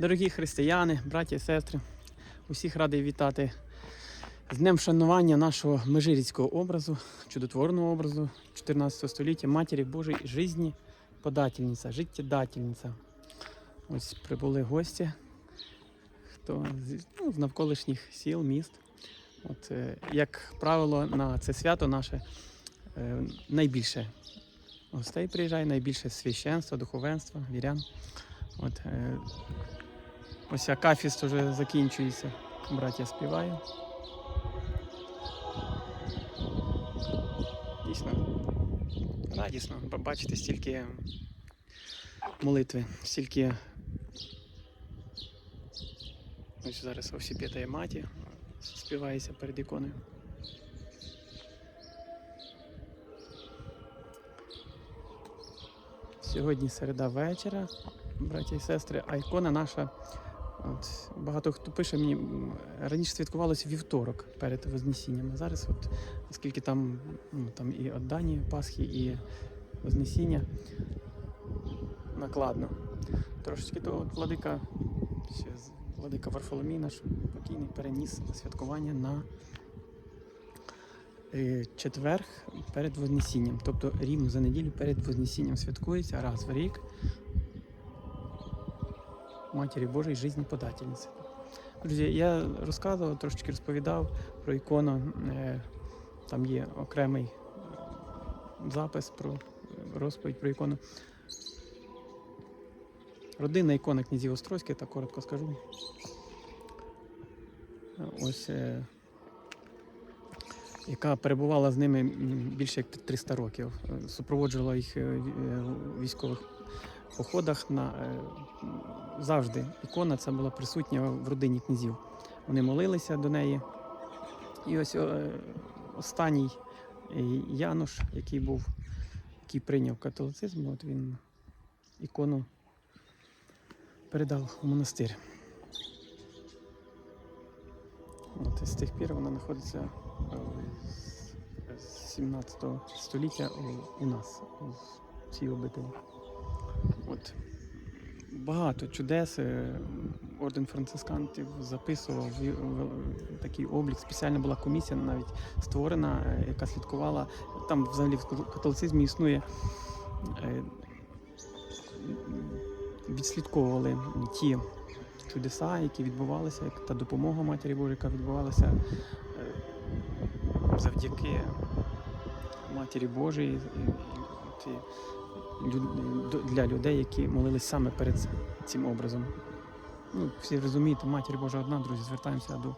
Дорогі християни, браті і сестри, усіх радий вітати з Днем вшанування нашого межиріцького образу, чудотворного образу 14 століття Матері Божої жизні, подательниця, життєдательниця. Ось прибули гості, хто ну, з навколишніх сіл, міст. От, е, як правило, на це свято наше е, найбільше гостей приїжджає, найбільше священства, духовенства, вірян. От, е, ось акафіст вже закінчується. Браття співає. Дійсно радісно бачити стільки молитви, стільки. Ось зараз Овсіпєта маті співається перед іконою. Сьогодні середа вечора, браття і сестри, а ікона наша. От, багато хто пише мені, раніше святкувалося вівторок перед Вознесінням. А зараз, от, оскільки там, ну, там і Отдані Пасхи, і Вознесіння накладно. Трошечки то от владика, ще владика Варфоломій наш покійний переніс святкування на е, четверг перед Вознесінням. Тобто рівно за неділю перед Вознесінням святкується раз в рік Матері Божої жизні подательниці. Друзі, я розказував, трошечки розповідав про ікону. Е, Там є окремий е, запис про е, розповідь про ікону. Родинна ікона князів Острозьких, так коротко скажу. Ось яка перебувала з ними більше як 300 років. Супроводжувала їх військових походах на е, завжди ікона ця була присутня в родині князів. Вони молилися до неї. І ось е, останній е, Януш, який був, який прийняв католицизм, от він ікону передав у монастир. От з тих пір вона знаходиться з- з 17 століття у нас, у цій обителі. От. Багато чудес. е, Орден францисканців записував в- такий облік. Спеціальна була комісія навіть створена, е, яка слідкувала. Там взагалі в католицизмі існує. е, Відслідковували ті чудеса, які відбувалися, та допомога Матері Божої, яка відбувалася е, завдяки Матері Божої. Для людей, які молились саме перед цим образом. Ну, всі розумієте, Матір Божа одна, друзі, звертаємося до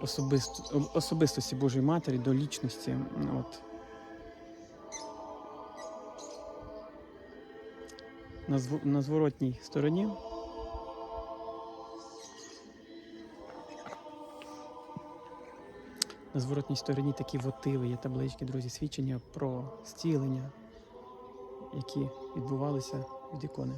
особисто, особистості Божої Матері, до лічності. От. На, зв- на зворотній стороні. На зворотній стороні такі вотиви, є таблички, друзі, свідчення про зцілення, які відбувалися від ікони.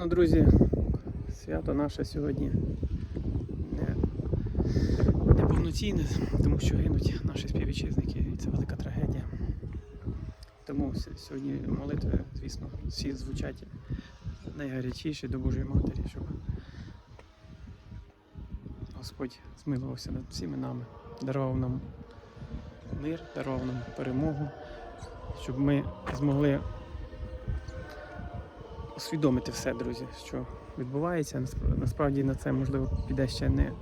Звісно, друзі, свято наше сьогодні не, не повноцінне, тому що гинуть наші співвітчизники, і це велика трагедія. Тому сьогодні молитви, звісно, всі звучать найгарячіші до Божої Матері, щоб Господь змилувався над всіми нами, дарував нам мир, дарував нам перемогу, щоб ми змогли усвідомити все, друзі, що відбувається. Насправді на це можливо піде ще не,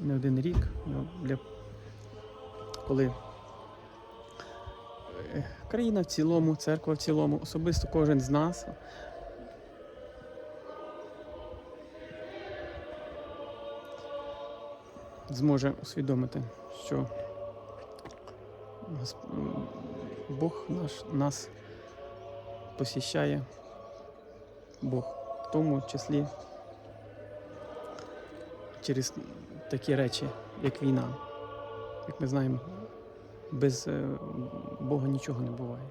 не один рік. Ну, для, коли е, країна в цілому, церква в цілому, особисто кожен з нас. Зможе усвідомити, що Бог наш нас посіщає, Бог, в тому числі через такі речі, як війна. Як ми знаємо, без е, Бога нічого не буває.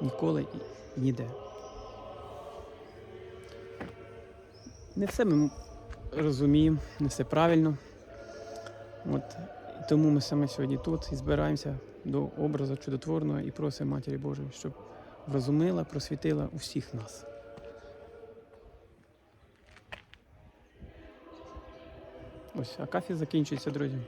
Ніколи і ніде. Не все ми розуміємо, не все правильно. От. Тому ми саме сьогодні тут і збираємося до образу чудотворного і просимо Матері Божої, щоб врозумила, просвітила усіх нас. Ось, а кафі закінчується, друзі.